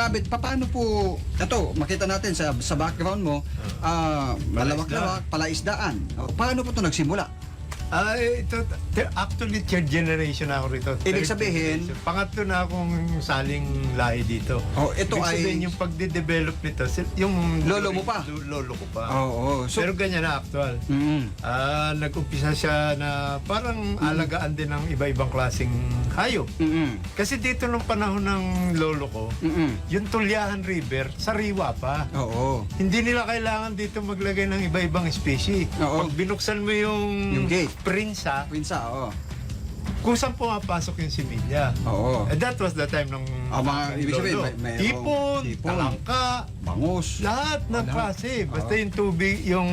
Kabit, paano po, ito, makita natin sa, sa background mo, ah, malawak-lawak, palaisdaan. O, Paano po ito nagsimula? Ah, ito, t- actually, third generation na ako rito. Ibig Third sabihin- generation. Pangatlo na akong saling lahi dito. Oh, ito Ibig ay- sabihin, yung pagde-develop nito, si- yung... Lolo mo pa? Lo- Lolo ko pa. Oo. So, Pero ganyan na actual. Mm, Ah, nag-umpisa siya na parang alagaan din ng iba-ibang klaseng hayop. mm, Kasi dito nung panahon ng lolo ko, mm, yung Tulyahan River, sariwa pa. Oo. Hindi nila kailangan dito maglagay ng iba-ibang species. Oo. Pag binuksan mo yung, Yung gate. Prinsa, Pinsa, oo. kusang pumapasok yung similya. Oo. And that was the time ng Ah, mga ibig sabihin, may- mayroong Hipon, hipon. talangka, Bangus. lahat ng klase. Basta yung tubig, yung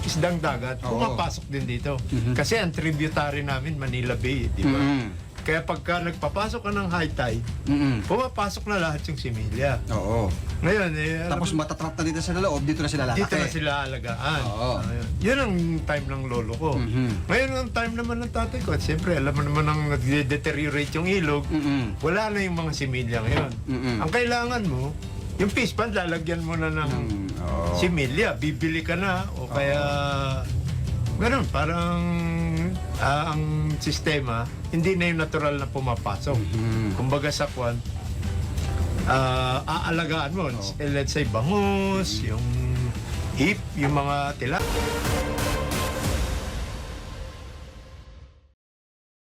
isdang dagat, Oo. pumapasok din dito. Mhm. Kasi ang tributary namin, Manila Bay, di ba? Mm, Kaya pagka nagpapasok ka ng high tide, mm, pumapasok na lahat yung similya. Oo. Ngayon, eh, alam Tapos matatrap na dito sa loob, dito na sila lalaki. dito na sila alagaan. Oo. Ayun. Yun ang time ng lolo ko. Mhm. Ngayon ang time naman ng tatay ko. At siyempre, alam mo naman ang nag-deteriorate yung ilog. Mm-mm. Wala na yung mga similya ngayon. Mm-mm. Ang kailangan mo, yung fish pond, lalagyan mo na ng Mm, oo. similya. Bibili ka na o kaya... Ganun, parang ah, ang sistema, hindi na yung natural na pumapasok. Mhm. Kumbaga sa kwan, ah, aalagaan mo. Eh, Let's say, bangus, yung hip, yung mga tila.